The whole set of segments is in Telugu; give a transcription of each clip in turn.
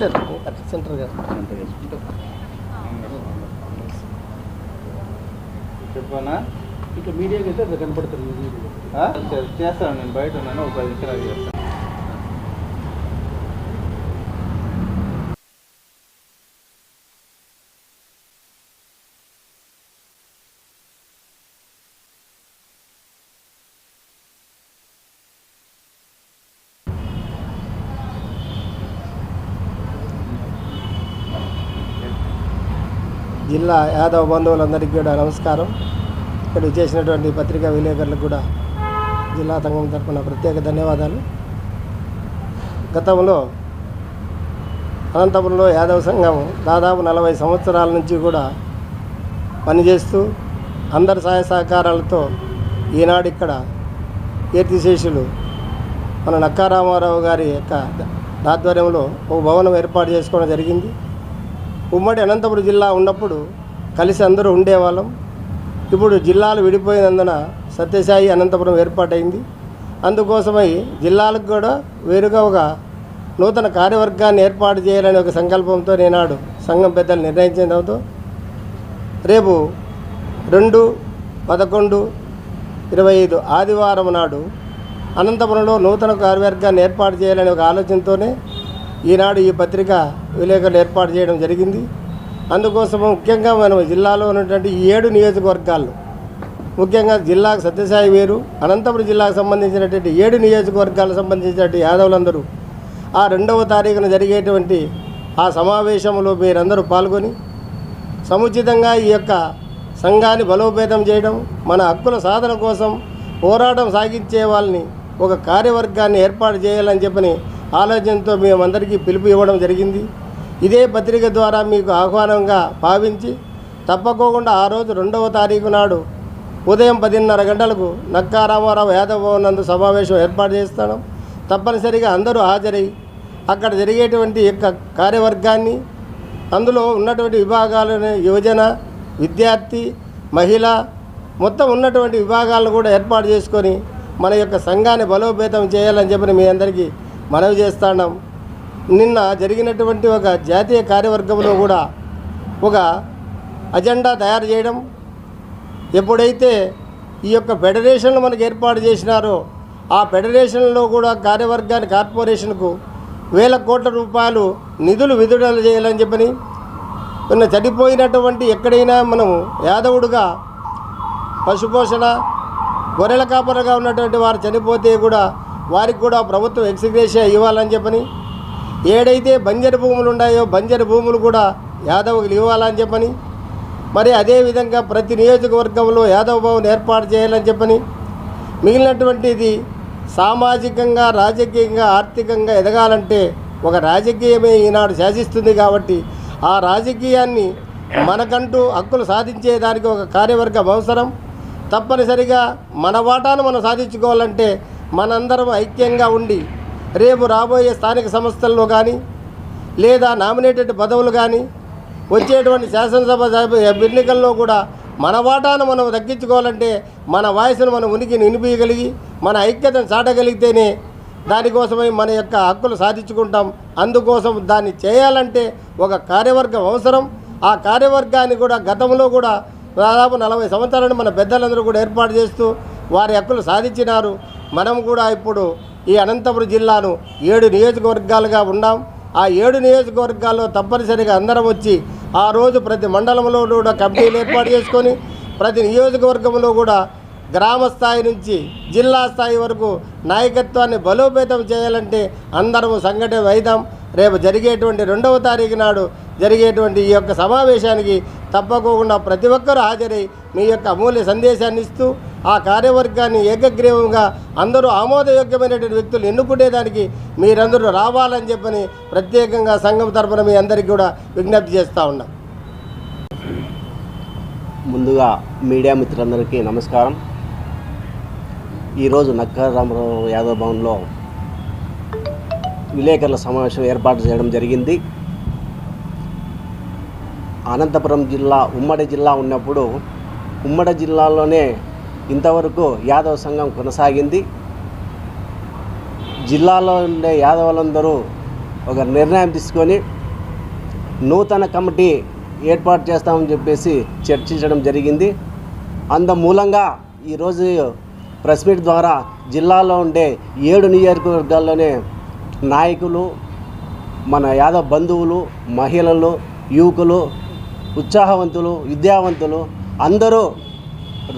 ఇట్లా సెంటర్ గారు చెప్పనా? ఇట్లా మీడియాకి అయితే అది కనపడుతుంది చేస్తాను నేను. బయట ఉన్నాను. ఒక పది నిమిషాలు చేస్తాను. జిల్లా యాదవ బంధువులందరికీ కూడా నమస్కారం. ఇక్కడ చేసినటువంటి పత్రికా విలేకరులకు కూడా జిల్లా సంఘం తరఫున ప్రత్యేక ధన్యవాదాలు. గతంలో అనంతపురంలో యాదవ సంఘం దాదాపు నలభై సంవత్సరాల నుంచి కూడా పనిచేస్తూ అందరి సహాయ సహకారాలతో ఈనాడు ఇక్కడ కీర్తిశేషులు మన నక్కారామారావు గారి యొక్క ఆధ్వర్యంలో ఒక భవనం ఏర్పాటు చేసుకోవడం జరిగింది. ఉమ్మడి అనంతపురం జిల్లా ఉన్నప్పుడు కలిసి అందరూ ఉండేవాళ్ళం. ఇప్పుడు జిల్లాలు విడిపోయినందున సత్యసాయి అనంతపురం ఏర్పాటైంది. అందుకోసమై జిల్లాలకు కూడా వేరుగా ఒక నూతన కార్యవర్గాన్ని ఏర్పాటు చేయాలనే ఒక సంకల్పంతో నేనాడు సంఘం పెద్దలు నిర్ణయించడంతో రేపు రెండు పదకొండు ఇరవై ఐదు ఆదివారం నాడు అనంతపురంలో నూతన కార్యవర్గాన్ని ఏర్పాటు చేయాలనే ఒక ఆలోచనతోనే ఈనాడు ఈ పత్రిక విలేకరులు ఏర్పాటు చేయడం జరిగింది. అందుకోసం ముఖ్యంగా మనం జిల్లాలో ఉన్నటువంటి ఈ ఏడు నియోజకవర్గాలు ముఖ్యంగా జిల్లాకు సత్యసాయి వేరు అనంతపురం జిల్లాకు సంబంధించినటువంటి ఏడు నియోజకవర్గాలకు సంబంధించినటువంటి యాదవులందరూ ఆ రెండవ తారీఖున జరిగేటువంటి ఆ సమావేశంలో మీరందరూ పాల్గొని సముచితంగా ఈ యొక్క సంఘాన్ని బలోపేతం చేయడం మన హక్కుల సాధన కోసం పోరాటం సాగించే వాళ్ళని ఒక కార్యవర్గాన్ని ఏర్పాటు చేయాలని చెప్పని ఆలోచనతో మేమందరికీ పిలుపు ఇవ్వడం జరిగింది. ఇదే పత్రిక ద్వారా మీకు ఆహ్వానంగా భావించి తప్పకోకుండా ఆ రోజు రెండవ తారీఖు నాడు ఉదయం పదిన్నర గంటలకు నక్కా రామారావు యాదవ్ భవన్ నందు సమావేశం ఏర్పాటు చేస్తాను. తప్పనిసరిగా అందరూ హాజరై అక్కడ జరిగేటువంటి యొక్క కార్యవర్గాన్ని అందులో ఉన్నటువంటి విభాగాలను యువజన విద్యార్థి మహిళ మొత్తం ఉన్నటువంటి విభాగాలను కూడా ఏర్పాటు చేసుకొని మన యొక్క సంఘాన్ని బలోపేతం చేయాలని చెప్పి మీ అందరికీ మనవి చేస్తున్నాం నిన్న జరిగినటువంటి ఒక జాతీయ కార్యవర్గంలో కూడా ఒక అజెండా తయారు చేయడం. ఎప్పుడైతే ఈ యొక్క ఫెడరేషన్లు మనకు ఏర్పాటు చేసినారో ఆ ఫెడరేషన్లో కూడా కార్యవర్గాన్ని కార్పొరేషన్కు వేల కోట్ల రూపాయలు నిధులు విడుదల చేయాలని చెప్పని నిన్న చనిపోయినటువంటి ఎక్కడైనా మనము యాదవుడుగా పశుపోషణ గొర్రెల కాపరగా ఉన్నటువంటి వారు చనిపోతే కూడా వారికి కూడా ప్రభుత్వం ఎక్స్గ్రేషియా ఇవ్వాలని చెప్పని ఏడైతే బంజరు భూములు ఉన్నాయో బంజరు భూములు కూడా యాదవులు ఇవ్వాలని చెప్పని మరి అదేవిధంగా ప్రతి నియోజకవర్గంలో యాదవ్ భవన్ ఏర్పాటు చేయాలని చెప్పని మిగిలినటువంటిది సామాజికంగా రాజకీయంగా ఆర్థికంగా ఎదగాలంటే ఒక రాజకీయమే ఈనాడు శాసిస్తుంది కాబట్టి ఆ రాజకీయాన్ని మనకంటూ హక్కులు సాధించేదానికి ఒక కార్యవర్గం అవసరం. తప్పనిసరిగా మన వాటాను మనం సాధించుకోవాలంటే మనందరం ఐక్యంగా ఉండి రేపు రాబోయే స్థానిక సంస్థల్లో కానీ లేదా నామినేటెడ్ పదవులు కానీ వచ్చేటువంటి శాసనసభ ఎన్నికల్లో కూడా మన వాటాను మనం దక్కించుకోవాలంటే మన వాయిస్ను మనం ఉనికిని వినిపించగలిగి మన ఐక్యతను చాటగలిగితేనే దానికోసమై మన యొక్క హక్కులు సాధించుకుంటాం. అందుకోసం దాన్ని చేయాలంటే ఒక కార్యవర్గం అవసరం. ఆ కార్యవర్గాన్ని కూడా గతంలో కూడా దాదాపు నలభై సంవత్సరాలను మన పెద్దలందరూ కూడా ఏర్పాటు చేస్తూ వారి హక్కులు సాధించినారు. మనం కూడా ఇప్పుడు ఈ అనంతపురం జిల్లాను ఏడు నియోజకవర్గాలుగా ఉన్నాం. ఆ ఏడు నియోజకవర్గాల్లో తప్పనిసరిగా అందరం వచ్చి ఆ రోజు ప్రతి మండలంలో కూడా కమిటీలు ఏర్పాటు చేసుకొని ప్రతి నియోజకవర్గంలో కూడా గ్రామ స్థాయి నుంచి జిల్లా స్థాయి వరకు నాయకత్వాన్ని బలోపేతం చేయాలంటే అందరం సంఘటన అయిదాం. రేపు జరిగేటువంటి రెండవ తారీఖు నాడు జరిగేటువంటి ఈ యొక్క సమావేశానికి తప్పకుండా ప్రతి ఒక్కరూ హాజరై మీ యొక్క అమూల్య సందేశాన్ని ఇస్తూ ఆ కార్యవర్గాన్ని ఏకగ్రీవంగా అందరూ ఆమోదయోగ్యమైనటువంటి వ్యక్తులు ఎన్నుకునేదానికి మీరందరూ రావాలని చెప్పని ప్రత్యేకంగా సంఘం తరఫున మీ అందరికీ కూడా విజ్ఞప్తి చేస్తూ ఉన్నా. ముందుగా మీడియా మిత్రులందరికీ నమస్కారం. ఈరోజు నక్కర రామారావు యాదవ్ భవన్లో విలేకరుల సమావేశం ఏర్పాటు చేయడం జరిగింది. అనంతపురం జిల్లా ఉమ్మడి జిల్లా ఉన్నప్పుడు ఉమ్మడి జిల్లాలోనే ఇంతవరకు యాదవ సంఘం కొనసాగింది. జిల్లాలో ఉండే యాదవులందరూ ఒక నిర్ణయం తీసుకొని నూతన కమిటీ ఏర్పాటు చేస్తామని చెప్పేసి చర్చించడం జరిగింది. అందు మూలంగా ఈరోజు ప్రెస్ మీట్ ద్వారా జిల్లాలో ఉండే ఏడు నియోజకవర్గాల్లోనే నాయకులు మన యాదవ్ బంధువులు మహిళలు యువకులు ఉత్సాహవంతులు విద్యావంతులు అందరూ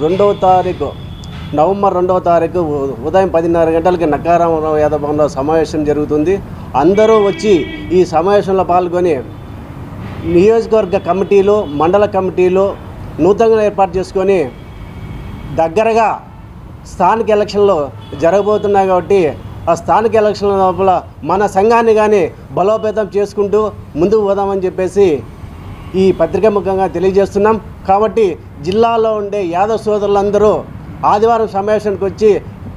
రెండవ తారీఖు నవంబర్ రెండవ తారీఖు ఉదయం పదిన్నర గంటలకి నక్కారామరావు యాదవ్ భవన్లో సమావేశం జరుగుతుంది. అందరూ వచ్చి ఈ సమావేశంలో పాల్గొని నియోజకవర్గ కమిటీలు మండల కమిటీలు నూతనంగా ఏర్పాటు చేసుకొని దగ్గరగా స్థానిక ఎలక్షన్లు జరగబోతున్నాయి కాబట్టి ఆ స్థానిక ఎలక్షన్ల లోపల మన సంఘాన్ని కానీ బలోపేతం చేసుకుంటూ ముందుకు పోదామని చెప్పేసి ఈ పత్రిక ముఖంగా తెలియజేస్తున్నాం. కాబట్టి జిల్లాలో ఉండే యాదవ సోదరులందరూ ఆదివారం సమావేశానికి వచ్చి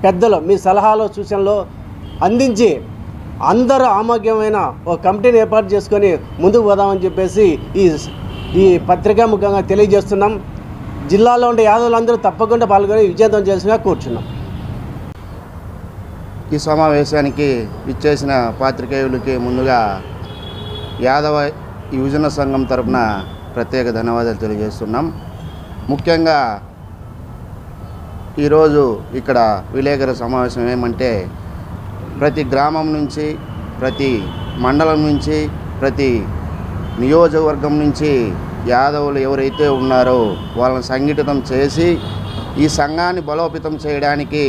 పెద్దలు మీ సలహాలు సూచనలు అందించి అందరూ ఆమోగ్యమైన ఒక కమిటీని ఏర్పాటు చేసుకొని ముందుకు పోదామని చెప్పేసి ఈ ఈ పత్రికా ముఖంగా తెలియజేస్తున్నాం. జిల్లాలో ఉండే యాదవులందరూ తప్పకుండా పాల్గొని విజేతం చేసినా కూర్చున్నాం. ఈ సమావేశానికి ఇచ్చేసిన పాత్రికేయులకి ముందుగా యాదవ యువజన సంఘం తరపున ప్రత్యేక ధన్యవాదాలు తెలియజేస్తున్నాం. ముఖ్యంగా ఈరోజు ఇక్కడ విలేకరుల సమావేశం ఏమంటే ప్రతి గ్రామం నుంచి ప్రతి మండలం నుంచి ప్రతి నియోజకవర్గం నుంచి యాదవులు ఎవరైతే ఉన్నారో వాళ్ళని సంఘటితం చేసి ఈ సంఘాన్ని బలోపేతం చేయడానికి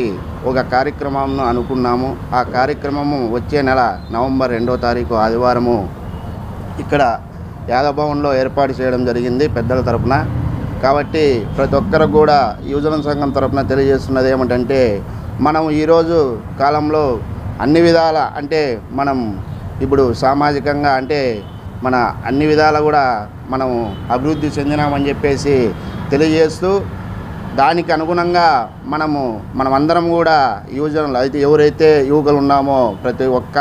ఒక కార్యక్రమంను అనుకున్నాము. ఆ కార్యక్రమము వచ్చే నెల నవంబర్ రెండో తారీఖు ఆదివారము ఇక్కడ యాదభవన్లో ఏర్పాటు చేయడం జరిగింది పెద్దల తరపున. కాబట్టి ప్రతి ఒక్కరు కూడా యువజన సంఘం తరపున తెలియజేస్తున్నది ఏమిటంటే మనం ఈరోజు కాలంలో అన్ని విధాల అంటే మనం ఇప్పుడు సామాజికంగా అంటే మన అన్ని విధాల కూడా మనం అభివృద్ధి చెందినామని చెప్పేసి తెలియజేస్తూ దానికి అనుగుణంగా మనము మనమందరం కూడా యువజనులు అయితే ఎవరైతే యువకులు ఉన్నామో ప్రతి ఒక్క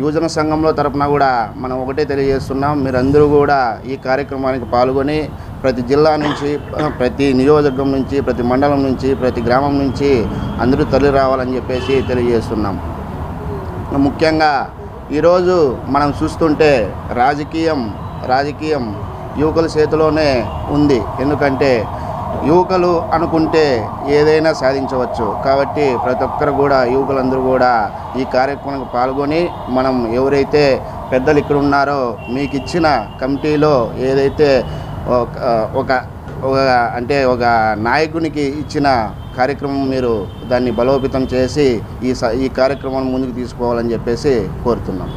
యువజన సంఘంలో తరపున కూడా మనం ఒకటే తెలియజేస్తున్నాం. మీరందరూ కూడా ఈ కార్యక్రమానికి పాల్గొని ప్రతి జిల్లా నుంచి ప్రతి నియోజకవర్గం నుంచి ప్రతి మండలం నుంచి ప్రతి గ్రామం నుంచి అందరూ తరలి రావాలని చెప్పేసి తెలియజేస్తున్నాం. ముఖ్యంగా ఈరోజు మనం చూస్తుంటే రాజకీయం రాజకీయం యువకుల చేతిలోనే ఉంది. ఎందుకంటే యువకులు అనుకుంటే ఏదైనా సాధించవచ్చు. కాబట్టి ప్రతి ఒక్కరు కూడా యువకులందరూ కూడా ఈ కార్యక్రమానికి పాల్గొని మనం ఎవరైతే పెద్దలు ఇక్కడ ఉన్నారో మీకు ఇచ్చిన కమిటీలో ఏదైతే ఒక ఒక ఒక అంటే ఒక నాయకునికి ఇచ్చిన కార్యక్రమం మీరు దాన్ని బలోపేతం చేసి ఈ స ఈ కార్యక్రమాన్ని ముందుకు తీసుకోవాలని చెప్పేసి కోరుతున్నాం.